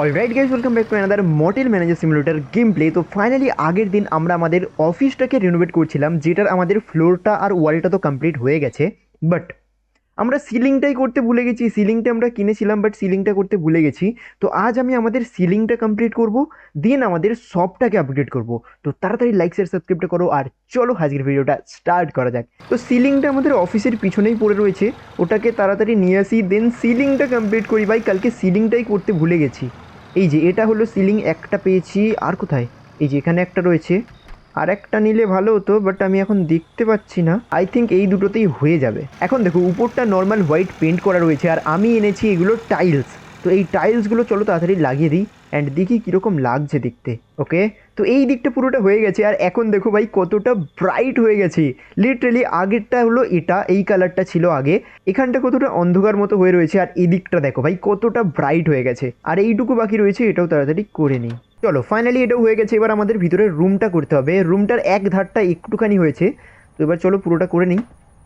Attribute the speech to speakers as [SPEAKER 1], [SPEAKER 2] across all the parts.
[SPEAKER 1] Alright guys welcome back to another motel manager simulator game play তো finally আগের দিন আমরা আমাদের অফিসটাকে রিনোভেট করছিলাম, যেটার আমাদের ফ্লোরটা আর ওয়ালটা তো কমপ্লিট হয়ে গেছে। বাট আমরা সিলিংটাই করতে ভুলে গেছি। সিলিংটা আমরা কিনেছিলাম বাট সিলিংটা করতে ভুলে গেছি। তো আজ আমি আমাদের সিলিংটা কমপ্লিট করব দেন আমাদের সবটাকে আপগ্রেড করব। তো তাড়াতাড়ি লাইক শেয়ার সাবস্ক্রাইবটা করো আর চলো আজকের ভিডিওটা স্টার্ট করা যাক। তো সিলিংটা আমাদের অফিসের পিছনেই পড়ে রয়েছে। ওটাকে তাড়াতাড়ি নিয়ে আসি দেন সিলিংটা কমপ্লিট করি। ভাই, কালকে সিলিংটাই করতে ভুলে গেছি। এই যে, এটা হলো সিলিং একটা পেয়েছি, আর কোথায়? এই যে, এখানে একটা রয়েছে। আর একটা নিলে ভালো হতো বাট আমি এখন দেখতে পাচ্ছি না। আই থিঙ্ক এই দুটোতেই হয়ে যাবে। এখন দেখো, উপরটা নর্মাল হোয়াইট পেন্ট করা রয়েছে, আর আমি এনেছি এগুলো টাইলস তো এই টাইলসগুলো চলো তাড়াতাড়ি লাগিয়ে দিই অ্যান্ড দেখি কীরকম লাগছে দেখতে ওকে তো এই দিকটা পুরোটা হয়ে গেছে, আর এখন দেখো ভাই কতটা ব্রাইট হয়ে গেছে। লিটারেলি আগেরটা হলো এটা, এই কালারটা ছিল আগে। এখানটা কতটা অন্ধকার মতো হয়ে রয়েছে, আর এদিকটা দেখো ভাই কতটা ব্রাইট হয়ে গেছে। আর এইটুকু বাকি রয়েছে, এটাও তাড়াতাড়ি করে নিই। চলো ফাইনালি এটাও হয়ে গেছে, এবার আমাদের ভিতরে রুমটা করতে হবে। রুমটার এক ধারটা একটুখানি হয়েছে। তো এবার চলো পুরোটা করে নিই।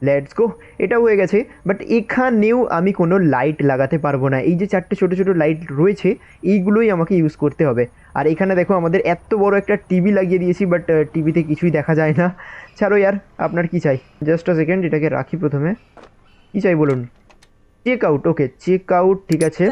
[SPEAKER 1] লেটস গো এটাও হয়ে গেছে বাট এখানেও আমি কোনো লাইট লাগাতে পারব না। এই যে চারটে ছোটো ছোটো লাইট রয়েছে, এইগুলোই আমাকে ইউজ করতে হবে। আর এখানে দেখো, আমাদের এত বড় একটা টিভি লাগিয়ে দিয়েছি বাট টিভিতে কিছুই দেখা যায় না। ছাড়ো ইয়ার, আপনার কি চাই? জাস্ট আ সেকেন্ড এটাকে রাখি প্রথমে। কী চাই বলুন? Check out okay check out ঠিক আছে.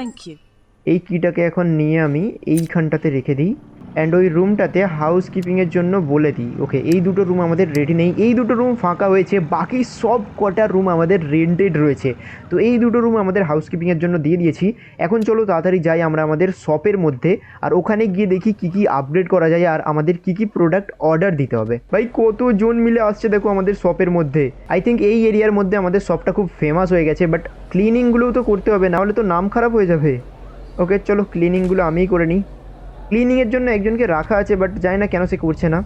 [SPEAKER 1] এই কিটাকে এখন নিয়ে আমি এইখানটাতে রেখে দিই। অ্যান্ড ওই রুমটাতে হাউস কিপিংয়ের জন্য বলে দিই। ওকে এই দুটো রুম আমাদের রেডি নেই। এই দুটো রুম ফাঁকা হয়েছে। বাকি সব কটা রুম আমাদের রেন্টেড রয়েছে। তো এই দুটো রুম আমাদের হাউস কিপিংয়ের জন্য দিয়ে দিয়েছি। এখন চলো তাড়াতাড়ি যাই আমরা আমাদের শপের মধ্যে। আর ওখানে গিয়ে দেখি কি কি আপডেট করা যায় আর আমাদের কি কি প্রোডাক্ট অর্ডার দিতে হবে। ভাই কত জন মিলে আসছে দেখো আমাদের শপের মধ্যে। আই থিঙ্ক এই এরিয়ার মধ্যে আমাদের শপটা খুব ফেমাস হয়ে গেছে। বাট ক্লিনিংগুলোও তো করতে হবে। নাহলে তো নাম খারাপ হয়ে যাবে। ওকে, চলো ক্লিনিংগুলো আমিই করে নিই। ক্লিনিংয়ের জন্য একজনকে রাখা আছে বাট জানি না কেন সে করছে না।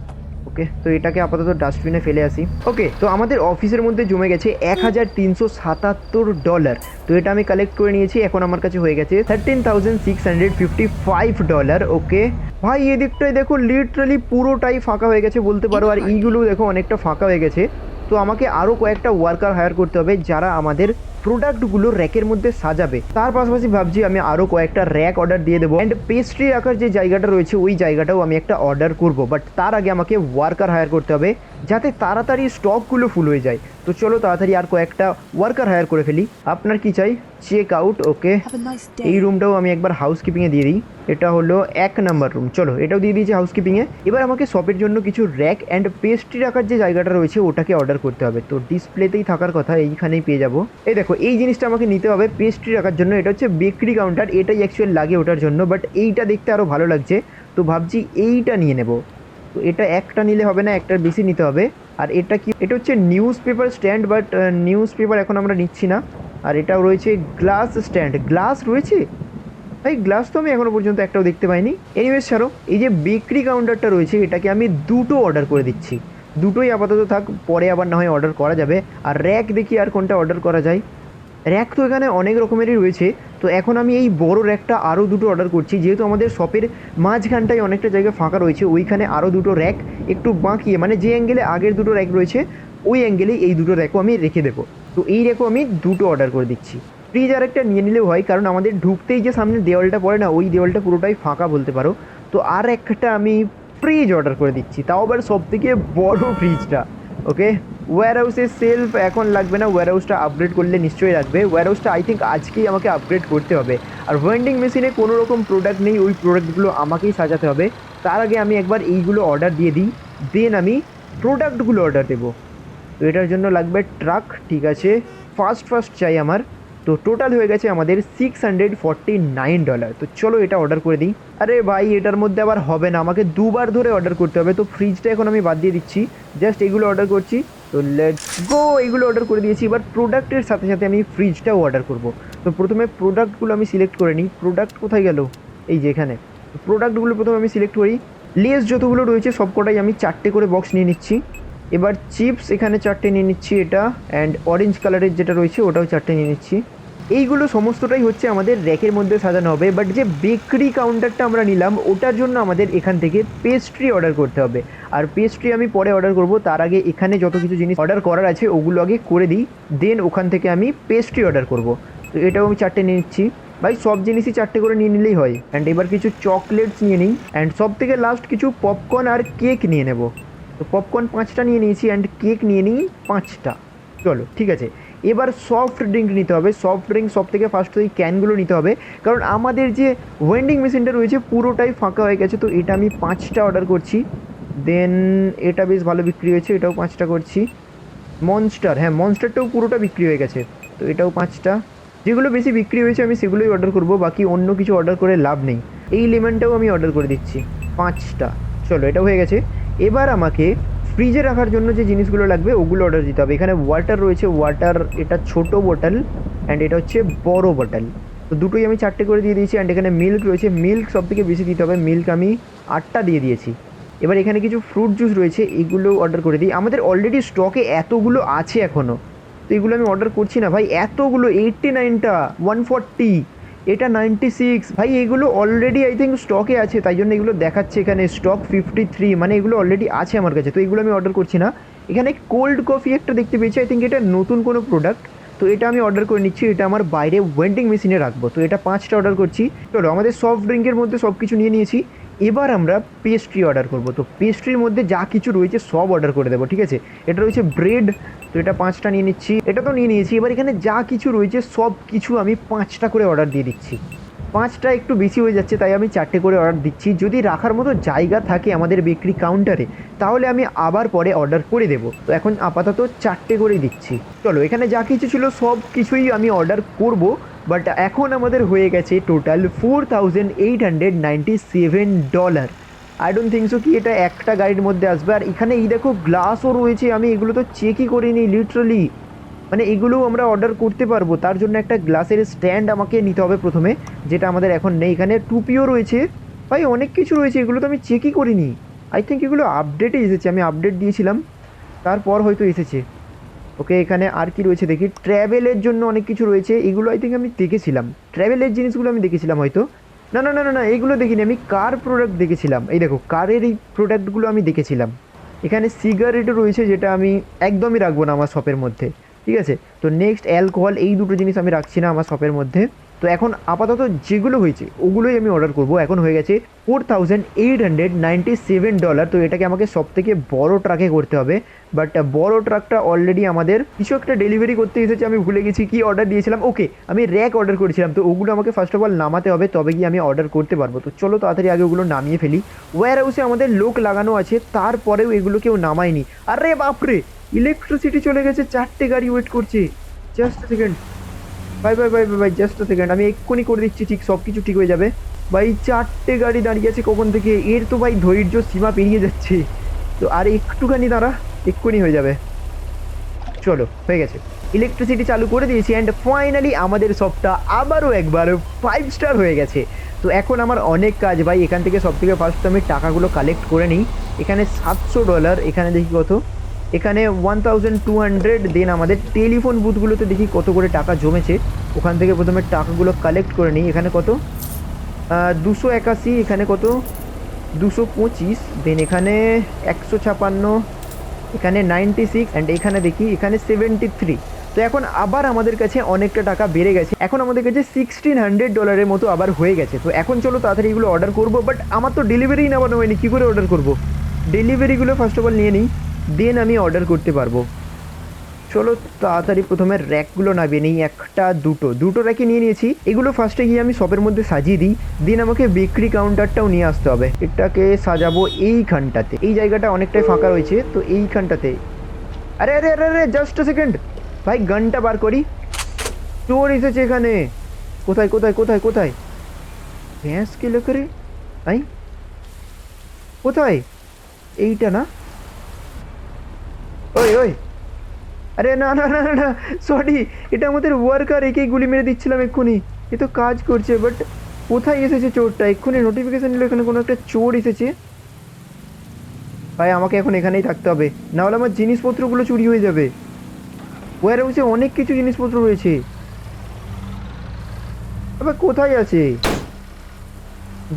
[SPEAKER 1] ওকে, তো এটাকে আপাতত ডাস্টবিনে ফেলে আসি। ওকে, তো আমাদের অফিসের মধ্যে জমে গেছে এক হাজার তিনশো সাতাত্তর ডলার তো এটা আমি কালেক্ট করে নিয়েছি, এখন আমার কাছে হয়ে গেছে thirteen thousand six hundred fifty five dollar okay. ভাই, এদিকটায় দেখো লিটারালি পুরোটাই ফাঁকা হয়ে গেছে বলতে পারো, আর এইগুলো দেখো অনেকটা ফাঁকা হয়ে গেছে। তো আমাকে আরও কয়েকটা ওয়ার্কার হায়ার করতে হবে যারা আমাদের প্রোডাক্টগুলো র্যাকের মধ্যে সাজাবে। তার পাশাপাশি ভাবছি আমি আরও কয়েকটা র্যাক অর্ডার দিয়ে দেবো। অ্যান্ড পেস্ট্রি রাখার যে জায়গাটা রয়েছে, ওই জায়গাটাও আমি একটা অর্ডার করব। বাট তার আগে আমাকে ওয়ার্কার হায়ার করতে হবে, যাতে তাড়াতাড়ি স্টকগুলো ফুল হয়ে যায়। তো চলো তাড়াতাড়ি আর কয়েকটা ওয়ার্কার হায়ার করে ফেলি। আপনার কি চাই? চেক আউট ওকে এই রুমটাও আমি একবার হাউসকিপিংয়ে দিয়ে দিই। এটা হলো এক নাম্বার রুম চলো এটাও দিয়ে দিয়েছি হাউসকিপিংয়ে এবার আমাকে শপের জন্য কিছু র্যাক অ্যান্ড পেস্ট্রি রাখার যে জায়গাটা রয়েছে ওটাকে অর্ডার করতে হবে। তো ডিসপ্লেতেই থাকার কথা এইখানেই পেয়ে যাব। এই দেখো এই জিনিসটা আমাকে নিতে হবে পেস্ট্রি রাখার জন্য। এটা হচ্ছে বেকরি কাউন্টার এটাই অ্যাকচুয়াল লাগে ওটার জন্য। বাট এইটা দেখতে আরও ভালো লাগছে। তো ভাবছি এইটা নিয়ে নেব। তো এটা একটা নিলে হবে না একটার বেশি নিতে হবে। আর এটা কি এটা হচ্ছে newspaper stand but newspaper এখন আমরা নিচ্ছি না। আর এটাও রয়েছে গ্লাস স্ট্যান্ড গ্লাস রয়েছে? ভাই গ্লাস তো আমি এখনও পর্যন্ত একটাও দেখতে পাইনি। এনিওয়েজ ছাড়ো, এই যে বেকরি কাউন্টারটা রয়েছে, এটাকে আমি দুটো অর্ডার করে দিচ্ছি। দুটোই আপাতত থাক, পরে আবার না হয় অর্ডার করা যাবে। আর র্যাক দেখি আর কোনটা অর্ডার করা যায়। র্যাক তো এখানে অনেক রকমেরই রয়েছে। তো এখন আমি এই বড় র্যাকটা আরও দুটো অর্ডার করছি। যেহেতু আমাদের শপের মাঝখানটায় অনেকটা জায়গা ফাঁকা রয়েছে, ওইখানে আরও দুটো র্যাক একটু বাঁকিয়ে মানে যে অ্যাঙ্গেলে আগের দুটো র্যাক রয়েছে, ওই অ্যাঙ্গেলেই এই দুটো র্যাকও আমি রেখে দেবো। তো এই র্যাকও আমি দুটো অর্ডার করে দিচ্ছি। ফ্রিজ আর একটা নিয়ে নিলেও হয়, কারণ আমাদের ঢুকতেই যে সামনে দেওয়ালটা পড়ে না, ওই দেওয়ালটা পুরোটাই ফাঁকা বলতে পারো। তো আর একটা আমি ফ্রিজ অর্ডার করে দিচ্ছি। তাও আবার সব থেকে বড় ফ্রিজটা ওকে ওয়্যার হাউসের সেলফ এখন লাগবে না ওয়্যার হাউসটা আপগ্রেড করলে নিশ্চয়ই লাগবে। ওয়ার হাউসটা আই থিঙ্ক আজকেই আমাকে আপগ্রেড করতে হবে। আর ওয়েন্ডিং মেশিনে কোনো রকম প্রোডাক্ট নেই, ওই প্রোডাক্টগুলো আমাকেই সাজাতে হবে। তার আগে আমি একবার এইগুলো অর্ডার দিয়ে দিই দেন আমি প্রোডাক্টগুলো অর্ডার দেবো। তো এটার জন্য লাগবে ট্রাক ঠিক আছে? ফার্স্ট ফার্স্ট চাই আমার। তো টোটাল হয়ে গেছে আমাদের six hundred forty nine dollar তো চলো এটা অর্ডার করে দিই। আরে ভাই, এটার মধ্যে আবার হবে না, আমাকে দুবার ধরে অর্ডার করতে হবে। তো ফ্রিজটা এখন আমি বাদ দিয়ে দিচ্ছি। জাস্ট এগুলো অর্ডার করছি। তো লেটস গো এগুলো অর্ডার করে দিয়েছি। এবার প্রোডাক্টের সাথে সাথে আমি ফ্রিজটাও অর্ডার করব। তো প্রথমে প্রোডাক্টগুলো আমি সিলেক্ট করে নিই। প্রোডাক্ট কোথায় গেল? এই যে এখানে। প্রোডাক্টগুলো প্রথমে আমি সিলেক্ট করি। লেস যতগুলো রয়েছে, সবকটাই আমি চারটে করে বক্স নিয়ে নিচ্ছি। এবার চিপস, এখানে চারটে নিয়ে নিচ্ছি এটা অ্যান্ড অরেঞ্জ কালারের যেটা রয়েছে, ওটাও চারটে নিয়ে নিচ্ছি। এইগুলো সমস্তটাই হচ্ছে আমাদের র্যাকের মধ্যে সাজানো হবে বাট যে বেকরি কাউন্টারটা আমরা নিলাম, ওটার জন্য আমাদের এখান থেকে পেস্ট্রি অর্ডার করতে হবে। আর পেস্ট্রি আমি পরে অর্ডার করব, তার আগে এখানে যত কিছু জিনিস অর্ডার করার আছে, ওগুলো আগে করে দিই দেন ওখান থেকে আমি পেস্ট্রি অর্ডার করব। তো এটাও আমি চারটে নিয়ে নিচ্ছি। ভাই, সব জিনিসই চারটে করে নিয়ে নিলেই হয়। অ্যান্ড এবার কিছু চকলেটস নিয়ে নিই অ্যান্ড সব থেকে লাস্ট কিছু পপকর্ন আর কেক নিয়ে নেব। তো পপকর্ন পাঁচটা নিয়ে নিয়েছি অ্যান্ড কেক নিয়ে নিই পাঁচটা। চলো, ঠিক আছে। এবার সফট ড্রিঙ্ক নিতে হবে। সফট ড্রিঙ্ক সব থেকে ফার্স্ট ওই ক্যানগুলো নিতে হবে। কারণ আমাদের যে ওয়েন্ডিং মেশিনটা রয়েছে পুরোটাই ফাঁকা হয়ে গেছে, তো এটা আমি পাঁচটা অর্ডার করছি। দেন এটা বেশ ভালো বিক্রি হয়েছে, এটাও পাঁচটা করছি। মনস্টার হ্যাঁ মনস্টারটাও পুরোটা বিক্রি হয়ে গেছে। তো এটাও পাঁচটা। যেগুলো বেশি বিক্রি হয়েছে আমি সেগুলোই অর্ডার করব, বাকি অন্য কিছু অর্ডার করে লাভ নেই। এই লেমনটাও আমি অর্ডার করে দিচ্ছি। পাঁচটা। চলো এটা হয়ে গেছে। এবার আমাকে ফ্রিজে রাখার জন্য যে জিনিসগুলো লাগবে, ওগুলো অর্ডার দিতে হবে। এখানে ওয়াটার রয়েছে ওয়াটার এটা ছোট বোতল অ্যান্ড এটা হচ্ছে বড় বোতল তো দুটোই আমি চারটে করে দিয়ে দিয়েছি অ্যান্ড এখানে মিল্ক রয়েছে। মিল্ক সব থেকে বেশি দিতে হবে। মিল্ক আমি আটটা দিয়ে দিয়েছি। এবার এখানে কিছু ফ্রুট জুস রয়েছে, এগুলো অর্ডার করে দিই। আমাদের অলরেডি স্টকে এতগুলো আছে এখনও তো এগুলো আমি অর্ডার করছি না ভাই। এতগুলো এইটটি নাইনটা ওয়ান ফর্টি এটা নাইনটি সিক্স ভাই, এগুলো অলরেডি আই থিঙ্ক স্টকে আছে, তাই জন্য এগুলো দেখাচ্ছে এখানে। স্টক ফিফটি থ্রি মানে এগুলো অলরেডি আছে আমার কাছে। তো এগুলো আমি অর্ডার করছি না। এখানে কোল্ড কফি একটা দেখতে পেয়েছি। আই থিঙ্ক এটা নতুন কোনো প্রোডাক্ট তো এটা আমি অর্ডার করে নিচ্ছি। এটা আমার বাইরে ওয়েন্ডিং মেশিনে রাখব। তো এটা পাঁচটা অর্ডার করছি। চলো আমাদের সফট ড্রিঙ্কের মধ্যে সব কিছু নিয়ে নিয়েছি। এবার আমরা পেস্ট্রি অর্ডার করব। তো পেস্ট্রির মধ্যে যা কিছু রয়েছে সব অর্ডার করে দেবো, ঠিক আছে? এটা রয়েছে ব্রেড তো এটা পাঁচটা নিয়ে নিচ্ছি। এটা তো নিয়ে নিয়েছি, এবার এখানে যা কিছু রয়েছে সব কিছু আমি পাঁচটা করে অর্ডার দিয়ে দিচ্ছি। পাঁচটা একটু বেশি হয়ে যাচ্ছে, তাই আমি চারটে করে অর্ডার দিচ্ছি। যদি রাখার মতো জায়গা থাকে আমাদের বিক্রি কাউন্টারে তাহলে আমি আবার পরে অর্ডার করে দেবো। তো এখন আপাতত চারটে করে দিচ্ছি। চলো, এখানে যা কিছু ছিল সব কিছুই আমি অর্ডার করব। বাট এখন আমাদের হয়ে গেছে total four thousand eight hundred ninety seven dollar I don't think so কি এটা একটা গাড়ির মধ্যে আসবে? আর এখানে এই দেখো গ্লাসও রয়েছে, আমি এগুলো তো চেকই করিনি লিটারালি মানে এগুলোও আমরা অর্ডার করতে পারব। তার জন্য একটা গ্লাসের স্ট্যান্ড আমাকে নিতে হবে প্রথমে, যেটা আমাদের এখন নেই। এখানে টুপিও রয়েছে, ভাই অনেক কিছু রয়েছে, এগুলো তো আমি চেকই করিনি। আই থিঙ্ক এগুলো আপডেটে এসেছে, আমি আপডেট দিয়েছিলাম। তারপর হয়তো এসেছে। ওকে, এখানে আর কি রয়েছে দেখি? ট্র্যাভেলের জন্য অনেক কিছু রয়েছে। এগুলো আই থিঙ্ক আমি দেখেছিলাম। ট্র্যাভেলের জিনিসগুলো আমি দেখেছিলাম হয়তো। না না না না না এইগুলো দেখিনি। আমি কার প্রোডাক্ট দেখেছিলাম। এই দেখো কারের এই প্রোডাক্টগুলো আমি দেখেছিলাম। এখানে সিগারেটও রয়েছে যেটা আমি একদমই রাখব না আমার শপের মধ্যে। ঠিক আছে? তো নেক্সট অ্যালকোহল এই দুটো জিনিস আমি রাখছি না আমার শপের মধ্যে। তো এখন আপাতত যেগুলো হয়েছে, ওগুলোই আমি অর্ডার করব। এখন হয়ে গেছে four thousand eight hundred ninety seven dollar তো এটাকে আমাকে সব থেকে বড়ো ট্রাকে করতে হবে। বাট বড় ট্রাকটা অলরেডি আমাদের কিছু একটা ডেলিভারি করতে এসেছে, আমি ভুলে গেছি কি অর্ডার দিয়েছিলাম। ওকে আমি র্যাক অর্ডার করেছিলাম। তো ওগুলো আমাকে ফার্স্ট অফ অল নামাতে হবে, তবে গিয়ে আমি অর্ডার করতে পারব। তো চলো তাড়াতাড়ি আগে ওগুলো নামিয়ে ফেলি। ওয়্যার হাউসে আমাদের লোক লাগানো আছে, তারপরেও এগুলো কেউ নামায়নি। আরে বাপরে! ইলেকট্রিসিটি চলে গেছে, চারটে গাড়ি ওয়েট করছে। Just second bye bye bye bye just second আমি এক্ষুনি করে দিচ্ছি, ঠিক সব কিছু ঠিক হয়ে যাবে। ভাই চারটে গাড়ি দাঁড়িয়ে আছে কখন থেকে, এর তো ভাই ধৈর্য সীমা পেরিয়ে যাচ্ছে। তো আর একটুখানি দাঁড়া, এক্ষুনি হয়ে যাবে। চলো, হয়ে গেছে। ইলেকট্রিসিটি চালু করে দিয়েছি অ্যান্ড ফাইনালি আমাদের সবটা আবারও একবার ফাইভ স্টার হয়ে গেছে। তো এখন আমার অনেক কাজ, ভাই, এখান থেকে সব থেকে ফার্স্ট আমি টাকাগুলো কালেক্ট করে নিই। এখানে সাতশো ডলার এখানে দেখি কত। এখানে one thousand two hundred then আমাদের টেলিফোন বুথগুলোতে দেখি কত করে টাকা জমেছে। ওখান থেকে প্রথমে টাকাগুলো কালেক্ট করে নিই। এখানে কত? দুশো একাশি, এখানে কত? দুশো পঁচিশ দেন এখানে একশো ছাপান্ন, এখানে নাইনটি সিক্স অ্যান্ড এখানে দেখি, এখানে সেভেন্টি থ্রি তো এখন আবার আমাদের কাছে অনেকটা টাকা বেড়ে গেছে। এখন আমাদের কাছে সিক্সটিন হান্ড্রেড ডলারের মতো আবার হয়ে গেছে। তো এখন চলো তাড়াতাড়ি এগুলো অর্ডার করব বাট আমার তো ডেলিভারি নেওয়ানো হয়নি। কী করে অর্ডার করব? ডেলিভারিগুলো ফার্স্ট অফ অল নিয়ে নিই। দেন আমি অর্ডার করতে পারব। চলো তাড়াতাড়ি প্রথমে র্যাকগুলো নামিয়ে নিই, একটা, দুটো। দুটো র্যাকে নিয়ে নিয়েছি। এগুলো ফার্স্টে গিয়ে আমি শপের মধ্যে সাজিয়ে দিই। দিন আমাকে বিক্রি কাউন্টারটাও নিয়ে আসতে হবে। এটাকে সাজাবো এইখানটাতে। এই জায়গাটা অনেকটাই ফাঁকা রয়েছে, তো এইখানটাতে। আরে আরে আরে আরে জাস্ট আ সেকেন্ড ভাই গানটা বার করি। চোর এসেছে এখানে। কোথায় কোথায় কোথায় কোথায়? ভ্যাঁস কে লেখরে ভাই কোথায়? এইটা না? ওই ওই। আরে না না না না সরি এটা আমাদের ওয়ার্কার একেই গুলি মেরে দিচ্ছিলাম এক্ষুনি। এ তো কাজ করছে বাট কোথায় এসেছে চোরটা? এক্ষুনি নোটিফিকেশন এলো, এখানে কোনো একটা চোর এসেছে। ভাই, আমাকে এখন এখানেই থাকতে হবে। নাহলে আমার জিনিসপত্রগুলো চুরি হয়ে যাবে। ওয়ার হাউসে অনেক কিছু জিনিসপত্র রয়েছে। আবার কোথায় আছে?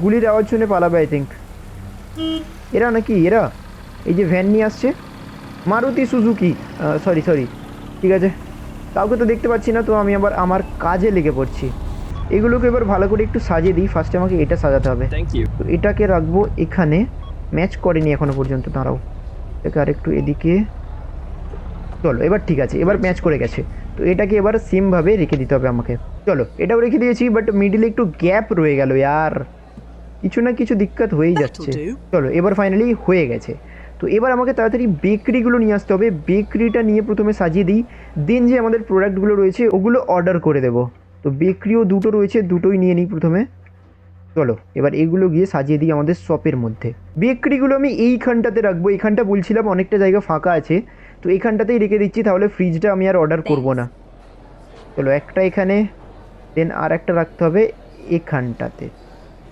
[SPEAKER 1] গুলির আওয়াজ শুনে পালাবে আই থিঙ্ক এরা নাকি? এরা? এই যে ভ্যান নিয়ে আসছে। মারুতি সুজুকি সরি সরি ঠিক আছে? কাউকে তো দেখতে পাচ্ছি না তো আমি আবার আমার কাজে লেগে পড়ছি। এগুলোকে এবার ভালো করে একটু সাজিয়ে দিই ফার্স্টে আমাকে এটা সাজাতে হবে। তো এটাকে রাখব এখানে ম্যাচ করেনি এখনও পর্যন্ত দাঁড়াও। এটাকে আরেকটু এদিকে চলো এবার ঠিক আছে এবার ম্যাচ করে গেছে। তো এটাকে এবার সেমভাবে রেখে দিতে হবে আমাকে। চলো এটাও রেখে দিয়েছি বাট মিডিলে একটু গ্যাপ রয়ে গেল ইয়ার। কিছু না কিছু দিক্কত হয়েই যাচ্ছে। চলো এবার ফাইনালি হয়ে গেছে। তো এবার আমাকে তাড়াতাড়ি বেকারিগুলো নিয়ে আসতে হবে। বেকারিটা নিয়ে প্রথমে সাজিয়ে দিই। দেন যে আমাদের প্রোডাক্টগুলো রয়েছে ওগুলো অর্ডার করে দেবো। তো বেকারিও দুটো রয়েছে দুটোই নিয়ে নিই প্রথমে। চলো এবার এগুলো গিয়ে সাজিয়ে দিই আমাদের শপের মধ্যে। বেকারিগুলো আমি এইখানটাতে রাখব। এইখানটা বলছিলাম অনেকটা জায়গা ফাঁকা আছে। তো এইখানটাতেই রেখে দিচ্ছি তাহলে ফ্রিজটা আমি আর অর্ডার করব না। চলো একটা এখানে দেন আর একটা রাখতে হবে এখানটাতে।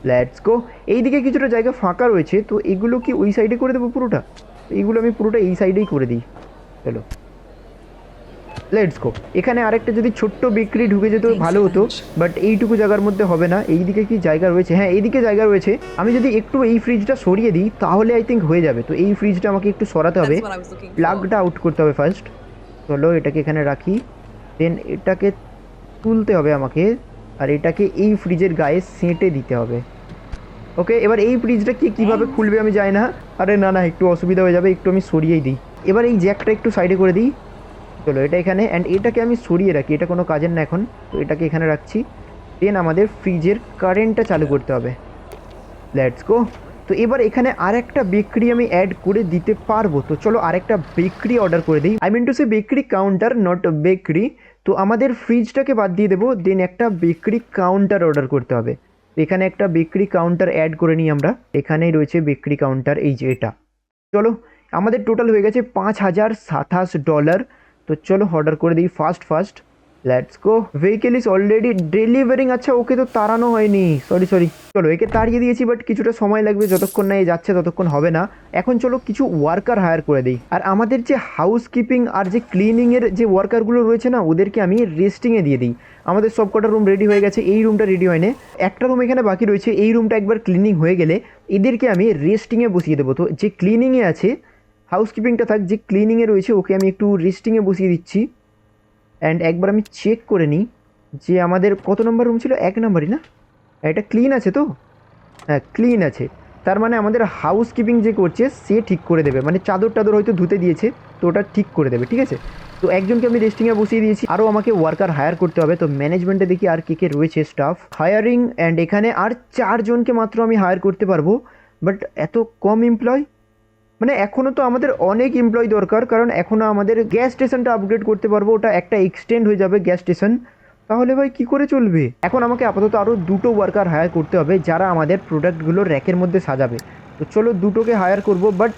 [SPEAKER 1] লেটস গো এইদিকে কিছুটা জায়গা ফাঁকা রয়েছে তো এগুলো কি ওই সাইডে করে দেবো পুরোটা? এইগুলো আমি পুরোটা এই সাইডেই করে দিই। চলো লেটস গো এখানে আরেকটা যদি ছোট্ট বিক্রি ঢুকে যেত ভালো হতো বাট এইটুকু জায়গার মধ্যে হবে না। এইদিকে কি জায়গা রয়েছে? হ্যাঁ এইদিকে জায়গা রয়েছে। আমি যদি একটু এই ফ্রিজটা সরিয়ে দিই তাহলে আই থিঙ্ক হয়ে যাবে। তো এই ফ্রিজটা আমাকে একটু সরাতে হবে. প্লাগটা আউট করতে হবে ফার্স্ট চলো এটাকে এখানে রাখি। দেন এটাকে তুলতে হবে আমাকে। আর এটাকে এই ফ্রিজের গায়ে সেঁটে দিতে হবে। ওকে এবার এই ফ্রিজটা কি কীভাবে খুলবে আমি জানি না। আরে না না একটু অসুবিধা হয়ে যাবে একটু আমি সরিয়েই দিই। এবার এই জ্যাকটা একটু সাইডে করে দিই। চলো এটা এখানে অ্যান্ড এটাকে আমি সরিয়ে রাখি এটা কোনো কাজের না এখন। তো এটাকে এখানে রাখছি। দেন আমাদের ফ্রিজের কারেন্টটা চালু করতে হবে। লেটস গো তো এবার এখানে আরেকটা বেকরি আমি অ্যাড করে দিতে পারব। তো চলো আরেকটা বেকরি অর্ডার করে দিই। I mean to say bakery counter not bakery তো আমাদের ফ্রিজটাকে বাদ দিয়ে দেবো দেন একটা বিক্রি কাউন্টার অর্ডার করতে হবে। এখানে একটা বিক্রি কাউন্টার অ্যাড করে নিই আমরা। এখানেই রয়েছে বিক্রি কাউন্টার এই যে এটা। চলো, আমাদের টোটাল হয়ে গেছে পাঁচ হাজার সাতাশ ডলার তো চলো অর্ডার করে দিই first first let's go vehicle is already delivering আচ্ছা ওকে তো তাড়ানো হয়নি। সরি সরি চলো, একে তাড়িয়ে দিয়েছি বাট কিছুটা সময় লাগবে। যতক্ষণ না এ যাচ্ছে, ততক্ষণ হবে না। এখন চলো, কিছু ওয়ার্কার হায়ার করে দিই। আর আমাদের যে হাউস কিপিং আর যে ক্লিনিংয়ের যে ওয়ার্কারগুলো রয়েছে না, ওদেরকে আমি রেস্টিংয়ে দিয়ে দিই। আমাদের সব কটা রুম রেডি হয়ে গেছে, এই রুমটা রেডি হয়নি। একটা রুম এখানে বাকি রয়েছে, এই রুমটা একবার ক্লিনিং হয়ে গেলে এদেরকে আমি রেস্টিংয়ে বসিয়ে দেবো। তো যে ক্লিনিংয়ে আছে হাউসকিপিংটা থাক, যে ক্লিনিংয়ে রয়েছে, ওকে আমি একটু রেস্টিংয়ে বসিয়ে দিচ্ছি। অ্যান্ড একবার আমি চেক করে নিই যে আমাদের কত নম্বর রুম ছিল? এক নম্বরই না? এটা ক্লিন আছে তো? হ্যাঁ ক্লিন আছে। তার মানে আমাদের হাউস কিপিং যে করছে, সে ঠিক করে দেবে। মানে চাদর টাদর হয়তো ধুতে দিয়েছে, তো ওটা ঠিক করে দেবে, ঠিক আছে? তো একজনকে আমি রেস্টিংয়ে বসিয়ে দিয়েছি। আরও আমাকে ওয়ার্কার হায়ার করতে হবে। তো ম্যানেজমেন্টে দেখি আর কে কে রয়েছে স্টাফ হায়ারিং অ্যান্ড এখানে আর চারজনকে মাত্র আমি হায়ার করতে পারব। বাট এত কম এমপ্লয় মানে এখনও তো আমাদের অনেক এমপ্লয় দরকার, কারণ এখনও আমাদের গ্যাস স্টেশনটা আপগ্রেড করতে পারব, ওটা একটা এক্সটেন্ড হয়ে যাবে গ্যাস স্টেশন তাহলে ভাই কি করে চলবে? এখন আমাকে আপাতত আরও দুটো ওয়ার্কার হায়ার করতে হবে, যারা আমাদের প্রোডাক্টগুলো র্যাকের মধ্যে সাজাবে। তো চলো দুটোকে হায়ার করব বাট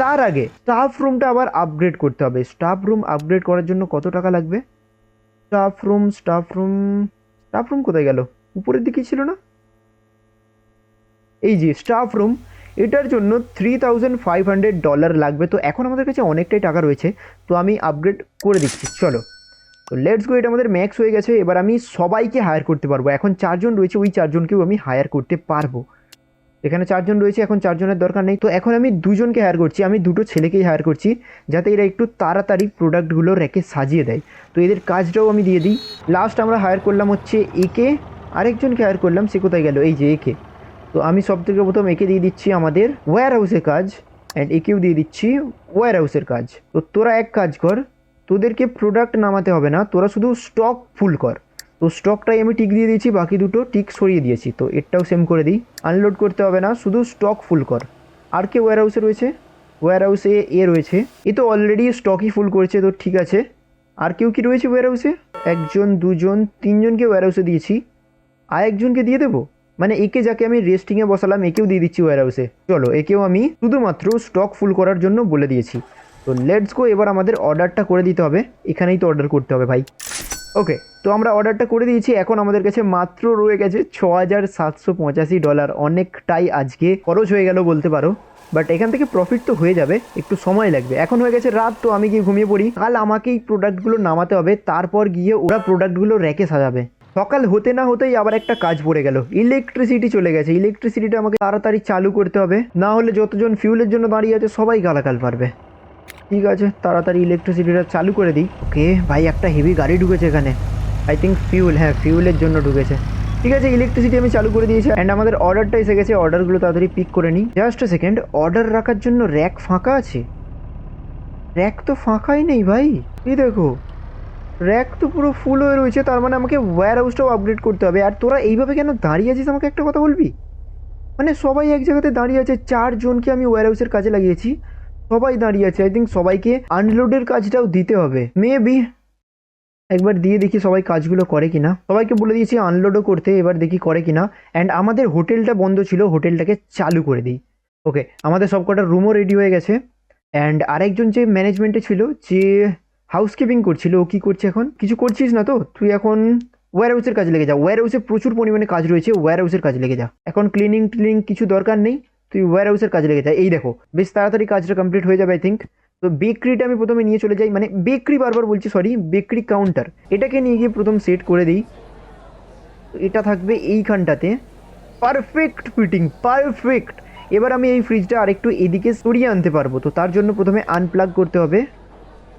[SPEAKER 1] তার আগে স্টাফ রুমটা আবার আপগ্রেড করতে হবে। স্টাফ রুম আপগ্রেড করার জন্য কত টাকা লাগবে? Staff room staff room staff room কোথায় গেল? উপরের দিকেই ছিল না? এই যে স্টাফ রুম এটার জন্য three thousand five hundred dollar লাগবে। তো এখন আমাদের কাছে অনেকটাই টাকা রয়েছে। তো আমি আপগ্রেড করে দিচ্ছি। চলো। তো লেটস গো এটা আমাদের ম্যাক্স হয়ে গেছে। এবার আমি সবাইকে হায়ার করতে পারব। এখন চারজন রয়েছে, ওই চারজনকেও আমি হায়ার করতে পারব। এখানে চারজন রয়েছে, এখন চারজনের দরকার নেই। তো এখন আমি দুজনকে হায়ার করছি। আমি দুটো ছেলেকেই হায়ার করছি, যাতে এরা একটু তাড়াতাড়ি প্রোডাক্টগুলো রেখে সাজিয়ে দেয়। তো এদের কাজটাও আমি দিয়ে দিই। লাস্ট আমরা হায়ার করলাম হচ্ছে একে আরেকজনকে হায়ার করলাম, সে কোথায় গেল? এই যে একে তো আমি সব থেকে প্রথম একে দিয়ে দিচ্ছি আমাদের ওয়্যার হাউসের কাজ অ্যান্ড একেও দিয়ে দিচ্ছি ওয়্যার হাউসের কাজ। তো তোরা এক কাজ কর, তোদেরকে প্রোডাক্ট নামাতে হবে না, তোরা শুধু স্টক ফুল কর। তো স্টকটাই আমি টিক দিয়ে দিয়েছি, বাকি দুটো টিক সরিয়ে দিয়েছি। তো এটাও সেম করে দিই আনলোড করতে হবে না, শুধু স্টক ফুল কর। আর কে ওয়্যার হাউসে রয়েছে? ওয়্যার হাউসে এ রয়েছে। এ তো অলরেডি স্টকই ফুল করেছে, তো ঠিক আছে। আর কেউ কি রয়েছে ওয়্যার হাউসে একজন, দুজন, তিনজনকে ওয়্যার হাউসে দিয়েছি। আর একজনকে দিয়ে দেবো? মানে একে যাকে আমি রেস্টিংয়ে বসালাম, একেও দিয়ে দিচ্ছি ওয়ার হাউসে চলো, একেও আমি শুধুমাত্র স্টক ফুল করার জন্য বলে দিয়েছি। তো লেটস গো এবার আমাদের অর্ডারটা করে দিতে হবে। এখানেই তো অর্ডার করতে হবে ভাই। ওকে তো আমরা অর্ডারটা করে দিয়েছি। এখন আমাদের কাছে মাত্র রয়ে গেছে ছ হাজার সাতশো পঁচাশি ডলার অনেকটাই আজকে খরচ হয়ে গেল বলতে পারো। বাট এখান থেকে প্রফিট তো হয়ে যাবে, একটু সময় লাগবে। এখন হয়ে গেছে রাত, তো আমি গিয়ে ঘুমিয়ে পড়ি। কাল আমাকেই প্রোডাক্টগুলো নামাতে হবে, তারপর গিয়ে ওরা প্রোডাক্টগুলো র্যাকে সাজাবে। সকাল হতে না হতেই আবার একটা কাজ পড়ে গেল। ইলেকট্রিসিটি চলে গেছে। ইলেকট্রিসিটিটা আমাকে তাড়াতাড়ি চালু করতে হবে। না হলে যতজন ফিউলের জন্য দাঁড়িয়ে আছে, সবাই গালাগাল পারবে। ঠিক আছে, তাড়াতাড়ি ইলেকট্রিসিটিটা চালু করে দিই। ওকে ভাই, একটা হেভি গাড়ি ঢুকেছে এখানে। আই থিঙ্ক ফিউল হ্যাঁ ফিউলের জন্য ঢুকেছে। ঠিক আছে ইলেকট্রিসিটি আমি চালু করে দিয়েছি। অ্যান্ড আমাদের অর্ডারটা এসে গেছে। অর্ডারগুলো তাড়াতাড়ি পিক করে নিই। জাস্ট সেকেন্ড অর্ডার রাখার জন্য র্যাক ফাঁকা আছে? র্যাক তো ফাঁকাই নেই, ভাই। এই দেখো র্যাক তো পুরো ফুল হয়ে রয়েছে, তার মানে আমাকে ওয়্যার হাউসটাও আপগ্রেড করতে হবে। আর তোরা এইভাবে কেন দাঁড়িয়ে আছিস? আমাকে একটা কথা বলবি? মানে সবাই এক জায়গাতে দাঁড়িয়ে আছে চারজনকে আমি ওয়্যার হাউসের কাজে লাগিয়েছি। সবাই দাঁড়িয়ে আছে আই থিঙ্ক সবাইকে আনলোডের কাজটাও দিতে হবে। মেবি একবার দিয়ে দেখি সবাই কাজগুলো করে কিনা। সবাইকে বলে দিয়েছি আনলোডও করতে, এবার দেখি করে কিনা। অ্যান্ড আমাদের হোটেলটা বন্ধ ছিল, হোটেলটাকে চালু করে দিই। ওকে আমাদের সব কটা রুমও রেডি হয়ে গেছে। অ্যান্ড আরেকজন যে ম্যানেজমেন্টে ছিল, যে হাউসকিপিং করছিল, ও কী করছে এখন? কিছু করছিস না তো? তুই এখন ওয়্যার হাউসের কাজে লেগে যা। ওয়্যার হাউসে প্রচুর পরিমাণে কাজ রয়েছে ওয়্যার হাউসের কাজে লেগে যা। এখন ক্লিনিং টিলিং কিছু দরকার নেই, তুই ওয়্যার হাউসের কাজে লেগে যা। এই দেখো, বেশ তাড়াতাড়ি কাজটা কমপ্লিট হয়ে যাবে আই থিঙ্ক তো বেকরিটা আমি প্রথমে নিয়ে চলে যাই মানে বেকরি বারবার বলছি সরি বেকরি কাউন্টার এটাকে নিয়ে গিয়ে প্রথম সেট করে দিই। তো এটা থাকবে এইখানটাতে। পারফেক্ট ফিটিং পারফেক্ট এবার আমি এই ফ্রিজটা আরেকটু এদিকে সরিয়ে আনতে পারব, তো তার জন্য প্রথমে আনপ্লাগ করতে হবে।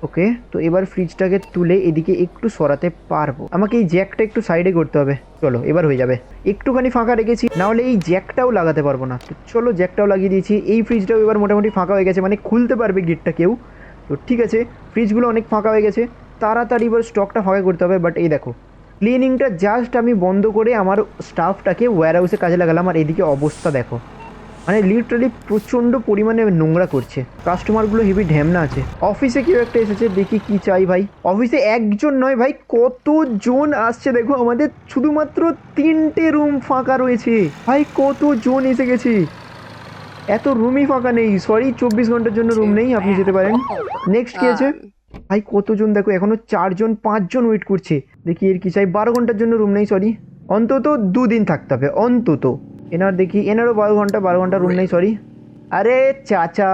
[SPEAKER 1] ওকে, তো এবার ফ্রিজটাকে তুলে এদিকে একটু সরাতে পারব। আমাকে এই জ্যাকটা একটু সাইডে করতে হবে। চলো, এবার হয়ে যাবে। একটুখানি ফাঁকা রেখেছি নাহলে এই জ্যাকটাও লাগাতে পারব না। তো চলো জ্যাকটাও লাগিয়ে দিয়েছি। এই ফ্রিজটাও এবার মোটামুটি ফাঁকা হয়ে গেছে মানে খুলতে পারবে গেটটা কেউ। তো ঠিক আছে ফ্রিজগুলো অনেক ফাঁকা হয়ে গেছে। তাড়াতাড়ি এবার স্টকটা ফাঁকা করতে হবে বাট এই দেখো ক্লিনিংটা জাস্ট আমি বন্ধ করে আমার স্টাফটাকে ওয়্যার হাউসে কাজে লাগালাম। আর এদিকে অবস্থা দেখো। মানে লিটারালি প্রচণ্ড পরিমাণে নোংরা করছে। কাস্টমারগুলো হেভি ঢ্যামনা আছে। অফিসে কেউ একটা এসেছে দেখি কি চাই ভাই। অফিসে একজন নয় ভাই কতজন আসছে দেখো আমাদের? শুধুমাত্র তিনটে রুম ফাঁকা রয়েছে। ভাই কতজন এসে গেছে? এত রুমই ফাঁকা নেই। সরি চব্বিশ ঘণ্টার জন্য রুম নেই আপনি যেতে পারেন। নেক্সট কি আছে? ভাই কতজন দেখো এখনও চারজন পাঁচজন ওয়েট করছে। দেখি এর কি চাই? বারো ঘণ্টার জন্য রুম নেই সরি অন্তত দুদিন থাকতে হবে অন্তত। এনার দেখি, এনারও বারো ঘণ্টা বারো ঘণ্টা রুম নেই সরি আরে চাচা,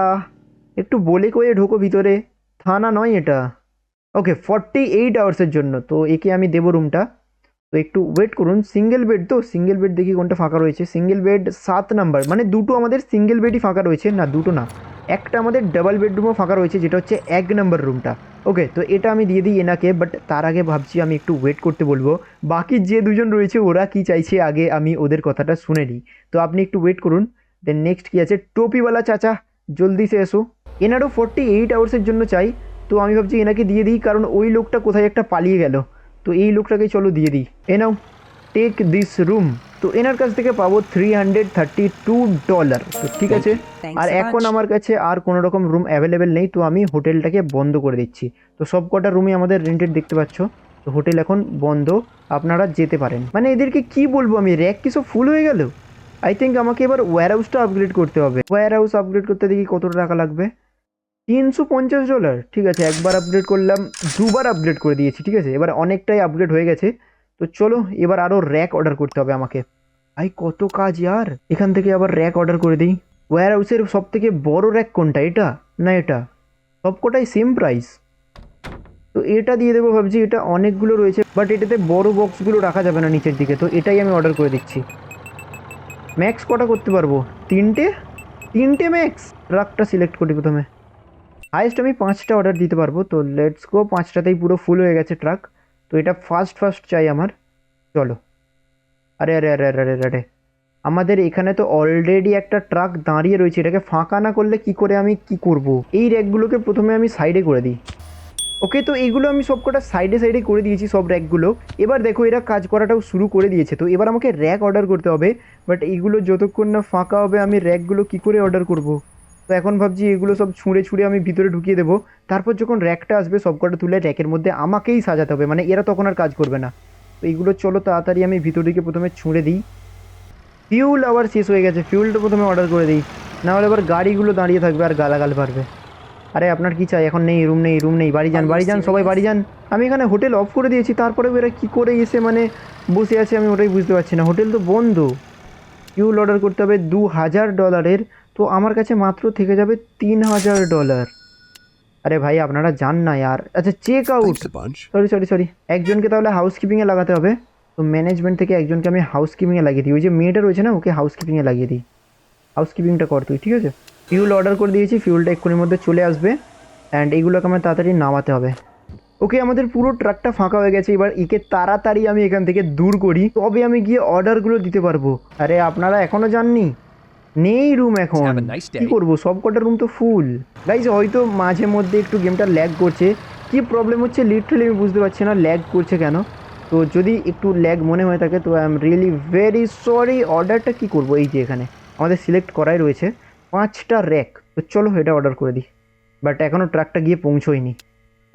[SPEAKER 1] একটু বলে কয়ে ঢোকো ভিতরে। থানা নয় এটা। ওকে ফর্টি এইট আওয়ার্সের জন্য, তো একে আমি দেবো রুমটা তো একটু ওয়েট করুন সিঙ্গেল বেড তো সিঙ্গেল বেড দেখি কোনটা ফাঁকা রয়েছে। সিঙ্গেল বেড সাত নাম্বার মানে দুটো আমাদের সিঙ্গেল বেডই ফাঁকা রয়েছে। না, দুটো না, একটা আমাদের ডাবল বেডরুমও ফাঁকা রয়েছে, যেটা হচ্ছে এক নাম্বার রুমটা ওকে তো এটা আমি দিয়ে দিই এনাকে বাট তার আগে ভাবছি আমি একটু ওয়েট করতে বলব। বাকি যে দুজন রয়েছে, ওরা কি চাইছে আগে আমি ওদের কথাটা শুনে নিই। তো আপনি একটু ওয়েট করুন। দেন নেক্সট কি আছে? টোপিওয়ালা চাচা, জলদি সে এসো। এনারও ফোর্টি এইট আওয়ার্সের জন্য চাই। তো আমি ভাবছি এনাকে দিয়ে দিই, কারণ ওই লোকটা কোথায় একটা পালিয়ে গেল। তো এই লোকটাকে চলো দিয়ে দিই। এ টেক দিস রুম তো এনার কাছ থেকে পাবো three hundred thirty two dollar তো ঠিক আছে? আর এখন আমার কাছে আর কোনো রকম রুম অ্যাভেলেবেল নেই তো আমি হোটেলটাকে বন্ধ করে দিচ্ছি। তো সব কটা রুমই আমাদের রেন্টেড দেখতে পাচ্ছ। তো হোটেল এখন বন্ধ আপনারা যেতে পারেন। মানে এদেরকে কি বলব আমি? র্যাক কি সব ফুল হয়ে গেল? আই থিঙ্ক আমাকে এবার ওয়্যার হাউসটা আপগ্রেড করতে হবে। ওয়্যার হাউস আপগ্রেড করতে দেখি কত টাকা লাগবে। তিনশো পঞ্চাশ ডলার ঠিক আছে একবার আপগ্রেড করলাম দুবার আপগ্রেড করে দিয়েছি ঠিক আছে? এবার অনেকটাই আপগ্রেড হয়ে গেছে। তো চলো, এবার আরও র্যাক অর্ডার করতে হবে আমাকে। ভাই, কত কাজ ইয়ার? এখান থেকে আবার র্যাক অর্ডার করে দিই। ওয়্যার হাউসের সব থেকে বড় র্যাক কোনটা? এটা? না, এটা। সবকটাই সেম প্রাইস তো এটা দিয়ে দেবো ভাবছি, এটা অনেকগুলো রয়েছে বাট এটাতে বড় বক্সগুলো রাখা যাবে না নিচের দিকে, তো এটাই আমি অর্ডার করে দিচ্ছি। ম্যাক্স কটা করতে পারব? তিনটে? তিনটে ম্যাক্স ট্রাকটা সিলেক্ট করি প্রথমে। হাইস্ট আমি পাঁচটা অর্ডার দিতে পারব, তো লেটস গো পাঁচটাতেই পুরো ফুল হয়ে গেছে ট্রাক তো এটা ফার্স্ট ফার্স্ট চাই আমার। চলো। আরে আরে আরে আরে আরে আমাদের এখানে তো অলরেডি একটা ট্রাক দাঁড়িয়ে রয়েছে। এটাকে ফাঁকা না করলে কি করে আমি কি করব? এই র্যাকগুলোকে প্রথমে আমি সাইডে করে দিই। ওকে তো এইগুলো আমি সব কটা সাইডে সাইডে করে দিয়েছি, সব র্যাকগুলো এবার দেখো, এরা কাজ করাটাও শুরু করে দিয়েছে। তো এবার আমাকে র্যাক অর্ডার করতে হবে। বাট এইগুলো যতক্ষণ না ফাঁকা হবে, আমি র্যাকগুলো কি করে অর্ডার করব? তো এখন ভাবছি এগুলো সব ছুঁড়ে ছুঁড়ে আমি ভিতরে ঢুকিয়ে দেবো। তারপর যখন র্যাকটা আসবে, সব কটা তুলে র্যাকের মধ্যে আমাকেই সাজাতে হবে মানে এরা তখন আর কাজ করবে না। তো এইগুলো চলো তাড়াতাড়ি আমি ভিতর দিকে প্রথমে ছুঁড়ে দিই। ফিউল আবার শেষ হয়ে গেছে ফিউলটা প্রথমে অর্ডার করে দিই। নাহলে আবার গাড়িগুলো দাঁড়িয়ে থাকবে আর গালাগাল পারবে আরে, আপনার কি চাই? এখন নেই রুম নেই রুম নেই, বাড়ি যান বাড়ি যান, সবাই বাড়ি যান। আমি এখানে হোটেল অফ করে দিয়েছি, তারপরেও এরা কী করে এসে মানে বসে আছে আমি ওটাই বুঝতে পারছি না। হোটেল তো বন্ধ। ফিউল অর্ডার করতে হবে দু হাজার ডলারের তো আমার কাছে মাত্র থেকে যাবে তিন হাজার ডলার। আরে ভাই আপনারা যান না यार। আচ্ছা check out. Sorry sorry sorry একজনকে তাহলে হাউসকিপিংয়ে লাগাতে হবে। তো ম্যানেজমেন্ট থেকে একজনকে আমি হাউসকিপিংয়ে লাগিয়ে দিই। ওই যে মেয়েটা রয়েছে না ওকে হাউসকিপিংয়ে লাগিয়ে দিই। হাউসকিপিংটা কর তুই ঠিক আছে? ফিউল অর্ডার করে দিয়েছি ফিউলটা এক্ষুনির মধ্যে চলে আসবে। অ্যান্ড এইগুলোকে আমার তাড়াতাড়ি নামাতে হবে। ওকে আমাদের পুরো ট্রাকটা ফাঁকা হয়ে গেছে। এবার একে তাড়াতাড়ি আমি এখান থেকে দূর করি। তবে আমি গিয়ে অর্ডারগুলো দিতে পারব। আরে আপনারা এখনও যাননি? নেই রুম এখন. কি করব? সব কটা রুম তো ফুল গাইজ হয়তো মাঝে মধ্যে একটু গেমটা ল্যাগ করছে। কি প্রবলেম হচ্ছে? লিটারালি আমি বুঝতে পারছি না ল্যাগ করছে কেন? তো যদি একটু ল্যাগ মনে হয়ে থাকে তো I am really very sorry অর্ডারটা কি করব? এই যে এখানে। আমাদের সিলেক্ট করাই রয়েছে। পাঁচটা র্যাক তো চলো এটা অর্ডার করে দিই। বাট এখনও ট্রাকটা গিয়ে পৌঁছোয়নি।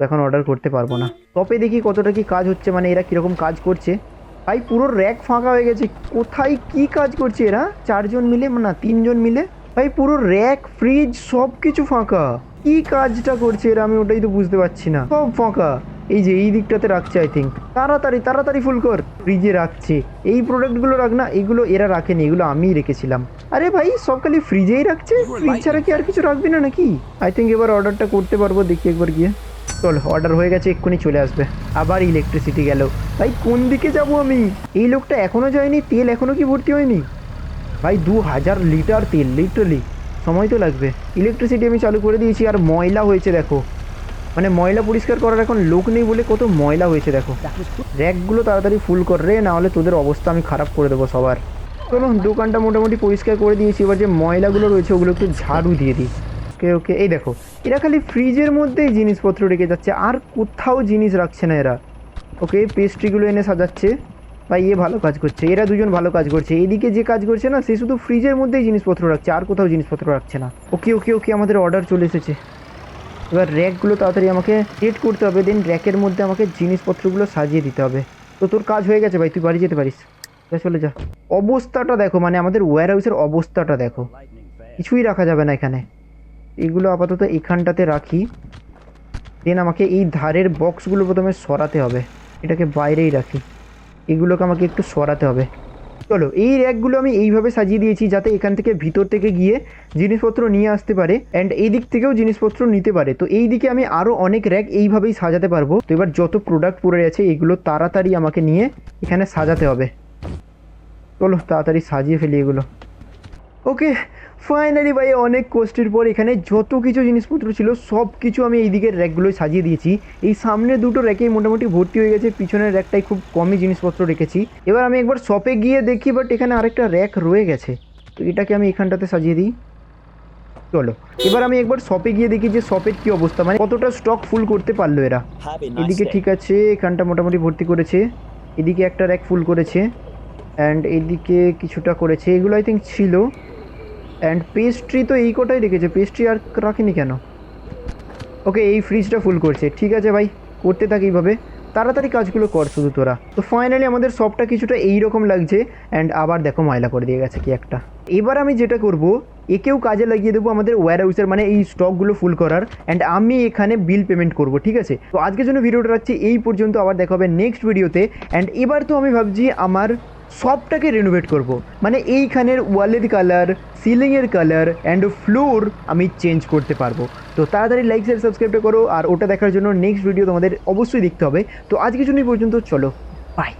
[SPEAKER 1] তো এখন অর্ডার করতে পারব না। তবে দেখি কতটা কি কাজ হচ্ছে মানে এরা কীরকম কাজ করছে। ভাই পুরো র্যাক ফাঁকা হয়ে গেছে। কোথায় কি কাজ করছে এরা? চারজন মিলে? না তিনজন মিলে? ভাই পুরো র্যাক ফ্রিজ সব কিছু ফাঁকা। কি কাজটা করছে এরা আমি ওটাই তো বুঝতে পারছি না। সব ফাঁকা। এই যে এই দিকটাতে রাখছে আই থিঙ্ক তাড়াতাড়ি তাড়াতাড়ি ফুল কর। ফ্রিজে রাখছে। এই প্রোডাক্টগুলো রাখ না এগুলো এরা রাখেনি এগুলো আমিই রেখেছিলাম। আরে ভাই সব খালি ফ্রিজেই রাখছে? ফ্রিজ ছাড়া কি আর কিছু রাখবি না নাকি? আই থিঙ্ক এবার অর্ডারটা করতে পারব দেখি একবার গিয়ে। চল অর্ডার হয়ে গেছে, এক্ষুনি চলে আসবে। আবার ইলেকট্রিসিটি গেল। ভাই, কোন দিকে যাব আমি? এই লোকটা এখনও যায়নি, তেল এখনও কি ভর্তি হয়নি? ভাই, দু হাজার লিটার তেল লিটারলি সময় তো লাগবে। ইলেকট্রিসিটি আমি চালু করে দিয়েছি, আর ময়লা হয়েছে, দেখো। মানে ময়লা পরিষ্কার করার এখন লোক নেই বলে কত ময়লা হয়েছে, দেখো। র্যাকগুলো তাড়াতাড়ি ফুল কর রে, না হলে তোদের অবস্থা আমি খারাপ করে দেবো সবার। চলো দোকানটা মোটামুটি পরিষ্কার করে দিয়েছি, এবার যে ময়লাগুলো রয়েছে, ওগুলো একটু ঝাড়ু দিয়ে দিই। ওকে ওকে এই দেখো, এরা খালি ফ্রিজের মধ্যেই জিনিসপত্র রেখে যাচ্ছে, আর কোথাও জিনিস রাখছে না এরা। ওকে পেস্ট্রিগুলো এনে সাজাচ্ছে। ভাই ইয়ে ভালো কাজ করছে, এরা দুজন ভালো কাজ করছে। এদিকে যে কাজ করছে না, সে শুধু ফ্রিজের মধ্যেই জিনিসপত্র রাখছে, আর কোথাও জিনিসপত্র রাখছে না। ওকে ওকে ওকে আমাদের অর্ডার চলে এসেছে। এবার র্যাকগুলো তাড়াতাড়ি আমাকে সেট করতে হবে দেন র্যাকের মধ্যে আমাকে জিনিসপত্রগুলো সাজিয়ে দিতে হবে। তো তোর কাজ হয়ে গেছে ভাই, তুই বাড়ি যেতে পারিস। চলে যা। অবস্থাটা দেখো মানে আমাদের ওয়্যার হাউসের অবস্থাটা দেখো। কিছুই রাখা যাবে না এখানে। এগুলো আপাতত এখানটাতে রাখি। দেন আমাকে এই ধারের বক্সগুলো প্রথমে সরাতে হবে। এটাকে বাইরেই রাখি। এগুলোকে আমাকে একটু সরাতে হবে। চলো, এই র্যাকগুলো আমি এইভাবে সাজিয়ে দিয়েছি যাতে এখান থেকে ভিতর থেকে গিয়ে জিনিসপত্র নিয়ে আসতে পারে অ্যান্ড এই দিক থেকেও জিনিসপত্র নিতে পারে। তো এই দিকে আমি আরও অনেক র্যাক এইভাবেই সাজাতে পারব। তো এবার যত প্রোডাক্ট পড়ে আছে, এগুলো তাড়াতাড়ি আমাকে নিয়ে এখানে সাজাতে হবে। চলো, তাড়াতাড়ি সাজিয়ে ফেলি এগুলো। ওকে ফাইনালি ভাই অনেক কষ্টের পর এখানে যত কিছু জিনিসপত্র ছিল সব কিছু আমি এই দিকের র্যাকগুলোয় সাজিয়ে দিয়েছি। এই সামনে দুটো র্যাকেই মোটামুটি ভর্তি হয়ে গেছে পিছনের র্যাকটাই খুব কমই জিনিসপত্র রেখেছি। এবার আমি একবার শপে গিয়ে দেখি বাট এখানে আরেকটা র্যাক রয়ে গেছে। তো এটাকে আমি এখানটাতে সাজিয়ে দিই। চলো এবার আমি একবার শপে গিয়ে দেখি যে শপের কি অবস্থা মানে কতটা স্টক ফুল করতে পারল এরা। এদিকে ঠিক আছে এখানটা মোটামুটি ভর্তি করেছে। এদিকে একটা র্যাক ফুল করেছে অ্যান্ড এইদিকে কিছুটা করেছে। এগুলো আই থিঙ্ক ছিল। অ্যান্ড পেস্ট্রি তো এই কটাই রেখেছে। পেস্ট্রি আর রাখেনি কেন? ওকে এই ফ্রিজটা ফুল করছে। ঠিক আছে ভাই, করতে থাক এইভাবে। তাড়াতাড়ি কাজগুলো কর শুধু তোরা। তো ফাইনালি আমাদের সবটা কিছুটা এই রকম লাগছে। অ্যান্ড আবার দেখো ময়লা করে দিয়ে গেছে কি একটা। এবার আমি যেটা করব, একেও কাজে লাগিয়ে দেবো আমাদের ওয়্যার হাউসের মানে এই স্টকগুলো ফুল করার। অ্যান্ড আমি এখানে বিল পেমেন্ট করব, ঠিক আছে? তো আজকের জন্য ভিডিওটা রাখছি। এই পর্যন্ত আবার দেখা হবে নেক্সট ভিডিওতে অ্যান্ড এবার তো আমি ভাবছি আমার সবটাকে রেনোভেট করব। মানে এইখানের ওয়ালের কালার সিলিংয়ের কালার অ্যান্ড ফ্লোর আমি চেঞ্জ করতে পারব। তো তাড়াতাড়ি লাইক শেয়ার সাবস্ক্রাইবটা করো, আর ওটা দেখার জন্য নেক্সট ভিডিও তোমাদের অবশ্যই দেখতে হবে। তো আজকের জন্য এই পর্যন্ত, চলো